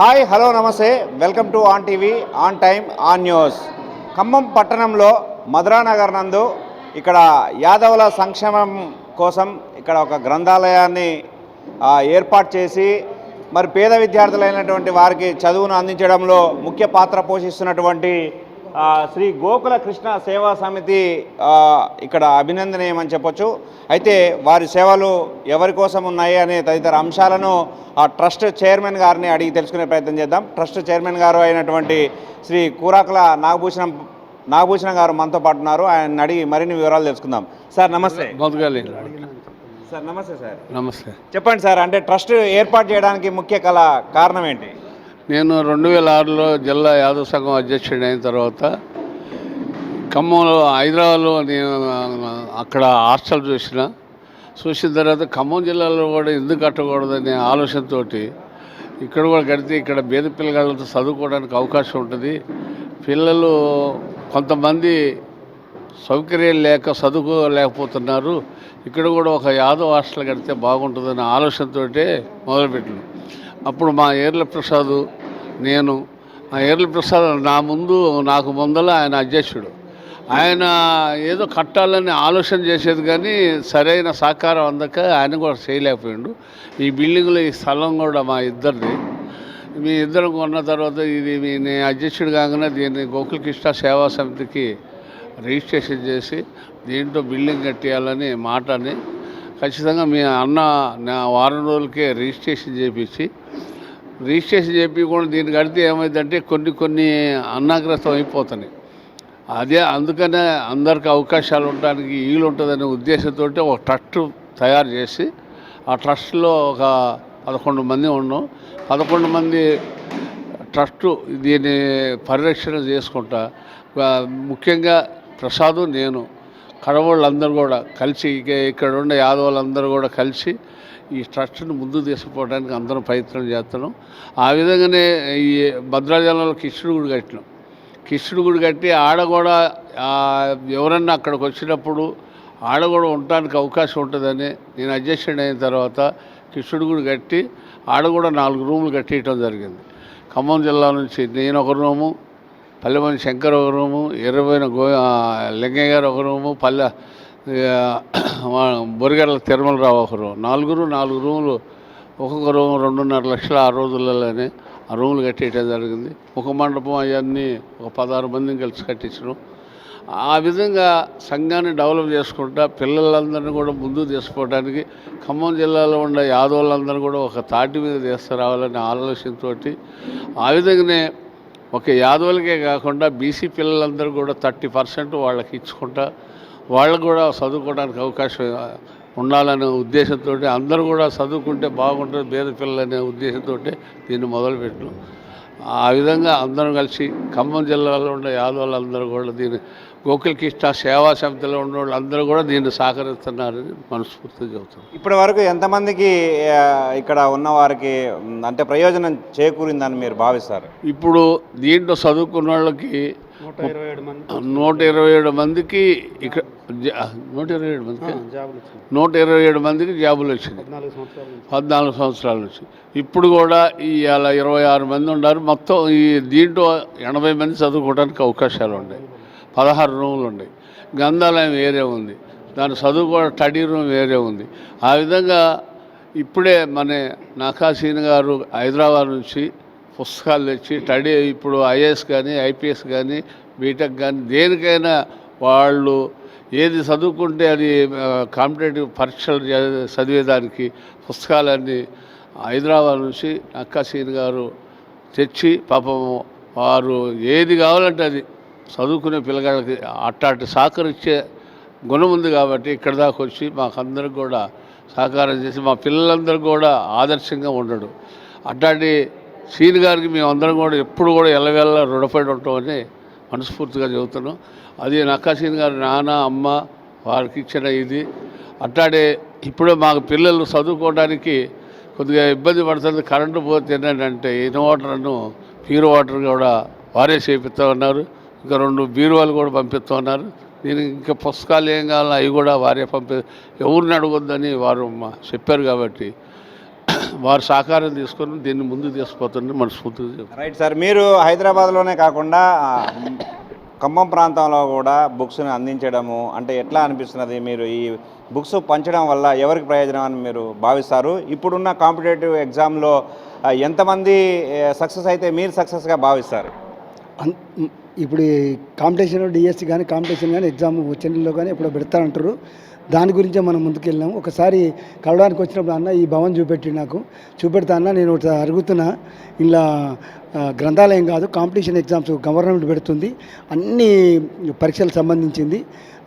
Hi hello నమస్తే. Welcome to on TV on time on news. Khammam పట్టణంలో మధురానగర్ నందు ఇక్కడ యాదవుల సంక్షేమం కోసం ఇక్కడ ఒక గ్రంథాలయాన్ని ఏర్పాటు చేసి మరి పేద విద్యార్థులైనటువంటి వారికి చదువును అందించడంలో ముఖ్య పాత్ర పోషిస్తున్నటువంటి శ్రీ గోకుల కృష్ణ సేవా సమితి ఇక్కడ అభినందనీయమని చెప్పొచ్చు. అయితే వారి సేవలు ఎవరి కోసం ఉన్నాయి అనే తదితర అంశాలను ఆ ట్రస్ట్ చైర్మన్ గారిని అడిగి తెలుసుకునే ప్రయత్నం చేద్దాం. ట్రస్ట్ చైర్మన్ గారు అయినటువంటి శ్రీ కూరాకుల నాగభూషణం నాగభూషణం గారు మనతో పాటు ఉన్నారు. ఆయన అడిగి మరిన్ని వివరాలు తెలుసుకుందాం. సార్ నమస్తే. సార్ నమస్తే సార్. నమస్తే. చెప్పండి సార్. అంటే ట్రస్ట్ ఏర్పాటు చేయడానికి ముఖ్య కళ కారణం ఏంటి? నేను రెండు వేల ఆరులో జిల్లా యాదవ సంఘం అధ్యక్షుడు అయిన తర్వాత ఖమ్మంలో హైదరాబాద్లో నేను అక్కడ హాస్టల్ చూసిన. చూసిన తర్వాత ఖమ్మం జిల్లాలో కూడా ఎందుకు కట్టకూడదనే ఆలోచనతో ఇక్కడ కూడా కడితే ఇక్కడ బేద పిల్లగాళ్ళతో చదువుకోవడానికి అవకాశం ఉంటుంది. పిల్లలు కొంతమంది సౌకర్యం లేక చదువుకోలేకపోతున్నారు. ఇక్కడ కూడా ఒక యాదవ్ హాస్టల్ కడితే బాగుంటుందనే ఆలోచనతో మొదలుపెట్టినాం. అప్పుడు మా ఏర్ల ప్రసాద్ నేను ఆ ఏర్ల ప్రసాద్ నా ముందు నాకు ముందల ఆయన అధ్యక్షుడు. ఆయన ఏదో కట్టాలని ఆలోచన చేసేది కానీ సరైన సహకారం అందక ఆయన కూడా చేయలేకపోయిండు. ఈ బిల్డింగ్లో ఈ స్థలం కూడా మా ఇద్దరిది. మీ ఇద్దరు కొన్న తర్వాత ఇది మీ నేను అధ్యక్షుడు కాగానే దీన్ని గోకులకృష్ణ సేవా సమితికి రిజిస్ట్రేషన్ చేసి దీంట్లో బిల్డింగ్ కట్టేయాలని మాటని ఖచ్చితంగా మీ అన్న నా వారం రోజులకే రిజిస్ట్రేషన్ చేపించి రిజిస్ట్రేషన్ చేపి కూడా దీన్ని కడితే ఏమైందంటే కొన్ని కొన్ని అన్నాగ్రస్తం అయిపోతున్నాయి. అదే అందుకనే అందరికి అవకాశాలు ఉండడానికి వీలు ఉంటుందనే ఉద్దేశంతో ఒక ట్రస్ట్ తయారు చేసి ఆ ట్రస్ట్లో ఒక పదకొండు మంది ఉన్నాం. పదకొండు మంది ట్రస్ట్ దీన్ని పరిరక్షణ చేసుకుంటా ముఖ్యంగా ప్రసాదు నేను కడవాళ్ళందరూ కూడా కలిసి ఇక ఇక్కడ ఉన్న యాదవులందరూ కూడా కలిసి ఈ ట్రస్ట్ను ముందు తీసుకుపోవడానికి అందరం ప్రయత్నం చేస్తున్నాం. ఆ విధంగానే ఈ భద్రాచలంలో కిష్ణుడు గుడి కట్టినాం. కిష్ణుడు గుడి కట్టి ఆడ కూడా ఎవరన్నా అక్కడికి వచ్చినప్పుడు ఆడ కూడా ఉండటానికి అవకాశం ఉంటుందని నేను అడ్జస్ట్ అయిన తర్వాత కిష్ణుడు గుడి కట్టి ఆడ కూడా నాలుగు రూములు కట్టేయటం జరిగింది. ఖమ్మం జిల్లా నుంచి నేను ఒక రూము పల్లెమని శంకర్ ఒక రూము ఎర్రబోయిన గో లింగయ్య గారు ఒక రూము పల్లె బొరిగడల తిరుమలరావు ఒకరు. నాలుగురు నాలుగు రూములు. ఒక్కొక్క రూమ్ రెండున్నర లక్షల ఆ రోజులలోనే ఆ రూములు కట్టేయటం జరిగింది. ఒక మండపం అవన్నీ ఒక పదహారు మందిని కలిసి కట్టించడం. ఆ విధంగా సంఘాన్ని డెవలప్ చేసుకుంటా పిల్లలందరినీ కూడా ముందుకు తీసుకోవడానికి ఖమ్మం జిల్లాలో ఉండే యాదవులందరూ కూడా ఒక తాటి మీద తీసుకురావాలనే ఆలోచనతోటి ఆ విధంగానే ఒక యాదవులకే కాకుండా బీసీ పిల్లలందరూ కూడా థర్టీ పర్సెంట్ వాళ్ళకి ఇచ్చుకుంటా వాళ్ళకు కూడా చదువుకోవడానికి అవకాశం ఉండాలనే ఉద్దేశంతో అందరూ కూడా చదువుకుంటే బాగుంటుంది పేద పిల్లలు అనే ఉద్దేశంతో దీన్ని మొదలుపెట్టాం ఆ విధంగా అందరం కలిసి ఖమ్మం జిల్లాలో ఉండే యాదవులందరూ కూడా దీన్ని గోకుల్ కృష్ణ సేవా సమితిలో ఉన్న వాళ్ళు అందరూ కూడా దీన్ని సహకరిస్తున్నారని మనస్ఫూర్తిగా చెబుతున్నాం. ఇప్పటి వరకు ఎంతమందికి ఇక్కడ ఉన్న వారికి అంటే ప్రయోజనం చేకూరిందని మీరు భావిస్తారు? ఇప్పుడు దీంట్లో చదువుకున్న వాళ్ళకి నూట ఇరవై ఏడు మందికి ఇక్కడ నూట ఇరవై ఏడు మందికి? నూట ఇరవై ఏడు మందికి జాబులు వచ్చింది పద్నాలుగు సంవత్సరాల నుంచి. ఇప్పుడు కూడా ఈ అలా ఇరవై ఆరు మంది ఉన్నారు. మొత్తం ఈ దీంట్లో ఎనభై మంది చదువుకోవడానికి అవకాశాలు ఉన్నాయి. పదహారు రూములు ఉన్నాయి. గ్రంథాలయం వేరే ఉంది. దాని చదువు కూడా స్టడీ రూమ్ వేరే ఉంది. ఆ విధంగా ఇప్పుడే మన నాకాసీన్ గారు హైదరాబాద్ నుంచి పుస్తకాలు తెచ్చి స్టడీ ఇప్పుడు ఐఏఎస్ కానీ ఐపీఎస్ కానీ బీటెక్ కానీ దేనికైనా వాళ్ళు ఏది చదువుకుంటే అది కాంపిటేటివ్ పరీక్షలు చదివేదానికి పుస్తకాలన్నీ హైదరాబాద్ నుంచి నక్కాసీన్ గారు తెచ్చి పాపం వారు ఏది కావాలంటే అది చదువుకునే పిల్లగాళ్ళకి అట్టాటి సహకరించే గుణం ఉంది కాబట్టి ఇక్కడ దాకా వచ్చి మాకందరికి కూడా సహకారం చేసి మా పిల్లలందరికీ కూడా ఆదర్శంగా ఉండడు. అట్లాంటి సీన్ గారికి మేమందరం కూడా ఎప్పుడు కూడా ఎల్లవెల్ల రుణపడి ఉంటామని మనస్ఫూర్తిగా చెబుతున్నాం అది నక్కాసీన్ గారు నాన్న అమ్మ వారికి ఇచ్చిన ఇది. అట్లాడే ఇప్పుడే మాకు పిల్లలు చదువుకోవడానికి కొద్దిగా ఇబ్బంది పడుతుంది. కరెంటు పోతే ఏంటంటే ఇన్వర్టర్ను ప్యూర్ వాటర్ కూడా వారే చేపిస్తూ ఉన్నారు. ఇంకా రెండు బీరువాలు కూడా పంపిస్తూ ఉన్నారు. దీనికి ఇంకా పుస్తకాలు ఏం కావాలో అవి కూడా వారే పంపి ఎవరిని అడగొద్దని వారు మా చెప్పారు కాబట్టి వారి సహకారం తీసుకొని దీన్ని ముందుకు తీసుకుపోతుందని మనస్ఫూర్తిగా చెప్తాను రైట్ సార్ మీరు హైదరాబాద్లోనే కాకుండా ఖమ్మం ప్రాంతంలో కూడా బుక్స్ని అందించడము అంటే ఎట్లా అనిపిస్తున్నది? మీరు ఈ బుక్స్ పంచడం వల్ల ఎవరికి ప్రయోజనం అని మీరు భావిస్తారు? ఇప్పుడున్న కాంపిటేటివ్ ఎగ్జామ్లో ఎంతమంది సక్సెస్ అయితే మీరు సక్సెస్గా భావిస్తారు? ఇప్పుడు ఈ కాంపిటీషన్ డిఎస్సి కానీ కాంపిటీషన్ కానీ ఎగ్జామ్ చెన్నైలో కానీ ఎప్పుడో పెడతారంటారు. దాని గురించే మనం ముందుకెళ్ళాం. ఒకసారి కలవడానికి వచ్చినప్పుడు అన్న ఈ భవన్ చూపెట్టి నాకు. చూపెడతా అన్న నేను ఒకటి అడుగుతున్నా. ఇలా గ్రంథాలయం కాదు కాంపిటీషన్ ఎగ్జామ్స్ గవర్నమెంట్ పెడుతుంది. అన్ని పరీక్షలకు సంబంధించింది.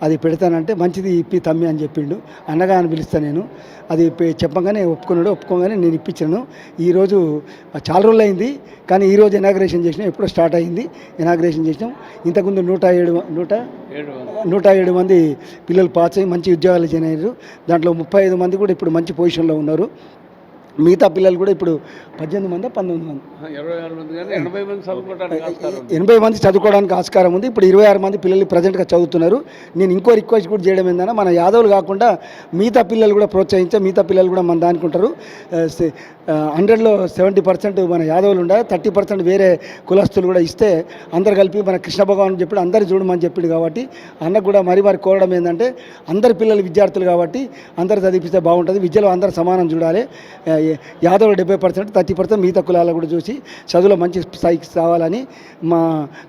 అది పెడతానంటే మంచిది ఇప్పి తమ్మి అని చెప్పిండు. అన్నగా అని పిలుస్తా నేను. అది చెప్పగానే ఒప్పుకున్నాడు. ఒప్పుకోగానే నేను ఇప్పించాను. ఈరోజు చాలా రోజులు అయింది కానీ ఈరోజు ఇనాగ్రేషన్ చేసినాం. ఎప్పుడో స్టార్ట్ అయింది. ఇనాగ్రేషన్ చేసినాం. ఇంతకుముందు నూట ఏడు నూట? నూట ఏడు మంది పిల్లలు పాస్ అయ్యి మంచి ఉద్యోగాలు చేయనారు దాంట్లో ముప్పై ఐదు మంది కూడా ఇప్పుడు మంచి పొజిషన్లో ఉన్నారు. మిగతా పిల్లలు కూడా ఇప్పుడు పద్దెనిమిది మంది పంతొమ్మిది మంది. ఎనభై మంది చదువుకోవడానికి ఆస్కారం ఉంది. ఇప్పుడు ఇరవై ఆరు మంది పిల్లలు ప్రజెంట్గా చదువుతున్నారు. నేను ఇంకో రిక్వెస్ట్ కూడా చేయడం ఏంటంటే మన యాదవులు కాకుండా మిగతా పిల్లలు కూడా ప్రోత్సహించే మిగతా పిల్లలు కూడా మన దానికుంటారు హండ్రెడ్లో సెవెంటీ పర్సెంట్ మన యాదవులు ఉండాలి. థర్టీ పర్సెంట్ వేరే కులస్తులు కూడా ఇస్తే అందరు కలిపి మన కృష్ణ భగవాన్ చెప్పి అందరు చూడమని చెప్పిండు కాబట్టి అన్నకు కూడా మరి మరి కోరడం ఏంటంటే అందరి పిల్లలు విద్యార్థులు కాబట్టి అందరు చదివిస్తే బాగుంటుంది. విద్యలో అందరు సమానం చూడాలి. యాదవులు డెబ్బై పర్సెంట్ థర్టీ పర్సెంట్ మిగతా కులాలు కూడా చూసి చదువులో మంచి స్థాయికి రావాలని మా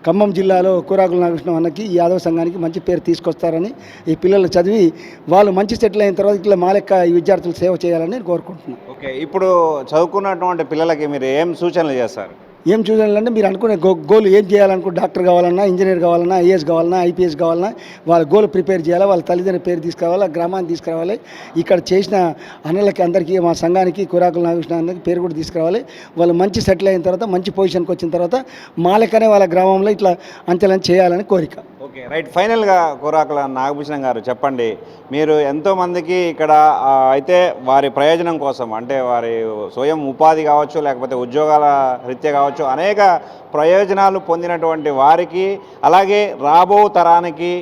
ఖమ్మం జిల్లాలో కూరాకుల నాగకృష్ణ అన్నకి ఈ యాదవ సంఘానికి మంచి పేరు తీసుకొస్తారని ఈ పిల్లలు చదివి వాళ్ళు మంచి సెటిల్ అయిన తర్వాత ఇట్లా మా లెక్క ఈ విద్యార్థులు సేవ చేయాలని నేను కోరుకుంటున్నాను ఓకే ఇప్పుడు చదువుకున్నటువంటి పిల్లలకి మీరు ఏం సూచనలు చేస్తారు? ఏం చూడాలంటే మీరు అనుకునే గో గోల్ ఏం చేయాలనుకో డాక్టర్ కావాలన్నా ఇంజనీర్ కావాలన్నా ఐఏఎస్ కావాలన్నా ఐపీఎస్ కావాలన్నా వాళ్ళ గోల్ ప్రిపేర్ చేయాలి వాళ్ళ తల్లిదండ్రుల పేరు తీసుకురావాలి గ్రామాన్ని తీసుకురావాలి. ఇక్కడ చేసిన అన్నలకి అందరికీ మా సంఘానికి కురాకుల నాగకృష్ణ పేరు కూడా తీసుకురావాలి. వాళ్ళు మంచి సెటిల్ అయిన తర్వాత మంచి పొజిషన్కి వచ్చిన తర్వాత మాలకనే వాళ్ళ గ్రామంలో ఇట్లా అంచెలని చేయాలని కోరిక. Okay right. ఫైనల్గా కోరాకుల నాగభూషణం గారు చెప్పండి. మీరు ఎంతోమందికి ఇక్కడ అయితే వారి ప్రయోజనం కోసం అంటే వారి స్వయం ఉపాధి కావచ్చు లేకపోతే ఉద్యోగాల రీత్యా కావచ్చు అనేక ప్రయోజనాలు పొందినటువంటి వారికి అలాగే రాబో తరానికి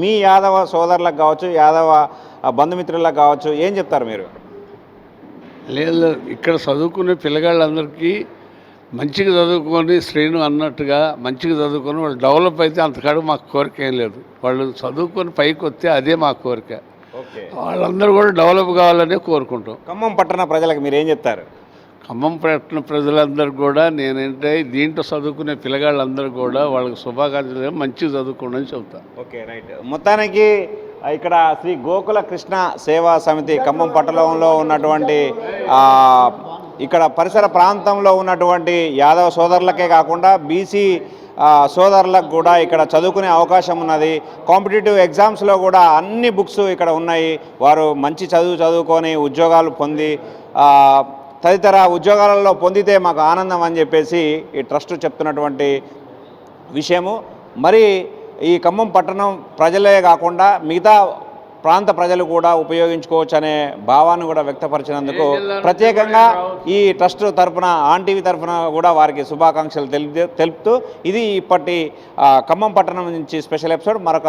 మీ యాదవ సోదరులకు కావచ్చు యాదవ బంధుమిత్రులకు కావచ్చు ఏం చెప్తారు మీరు? లేదు. ఇక్కడ చదువుకునే పిల్లగాళ్ళందరికీ మంచిగా చదువుకొని శ్రేణు అన్నట్టుగా మంచిగా చదువుకొని వాళ్ళు డెవలప్ అయితే అంతకాడు మాకు కోరిక ఏం లేదు. వాళ్ళు చదువుకొని పైకి వస్తే అదే మా కోరిక. వాళ్ళందరూ కూడా డెవలప్ కావాలనే కోరుకుంటాం. ఖమ్మం పట్టణ ప్రజలకు మీరు ఏం చెప్తారు? ఖమ్మం పట్టణ ప్రజలందరూ కూడా నేనంటే దీంట్లో చదువుకునే పిల్లగాళ్ళందరూ కూడా వాళ్ళకి శుభాకాంక్షలు మంచిగా చదువుకోండి అని చెప్తాను ఓకే రైట్. మొత్తానికి ఇక్కడ శ్రీ గోకుల కృష్ణ సేవా సమితి ఖమ్మం పట్టణంలో ఉన్నటువంటి ఇక్కడ పరిసర ప్రాంతంలో ఉన్నటువంటి యాదవ సోదరులకే కాకుండా బీసీ సోదరులకు కూడా ఇక్కడ చదువుకునే అవకాశం ఉన్నది. కాంపిటేటివ్ ఎగ్జామ్స్లో కూడా అన్ని బుక్స్ ఇక్కడ ఉన్నాయి. వారు మంచి చదువు చదువుకొని ఉద్యోగాలు పొంది తదితర ఉద్యోగాలలో పొందితే మాకు ఆనందం అని చెప్పేసి ఈ ట్రస్ట్ చెప్తున్నటువంటి విషయము. మరి ఈ ఖమ్మం పట్టణం ప్రజలే కాకుండా మిగతా ప్రాంత ప్రజలు కూడా ఉపయోగించుకోవచ్చు అనే భావాన్ని కూడా వ్యక్తపరిచినందుకు ప్రత్యేకంగా ఈ ట్రస్ట్ తరపున ఆన్ టీవీ తరపున కూడా వారికి శుభాకాంక్షలు తెలుపు తెలుపుతూ ఇది ఇప్పటి ఖమ్మం పట్టణం నుంచి స్పెషల్ ఎపిసోడ్. మరొక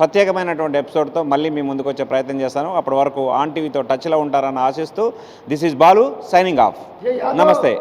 ప్రత్యేకమైనటువంటి ఎపిసోడ్తో మళ్ళీ మీ ముందుకు వచ్చే ప్రయత్నం చేస్తాను. అప్పటి వరకు ఆన్ టీవీతో టచ్లో ఉంటారని ఆశిస్తూ this is Balu signing off. నమస్తే.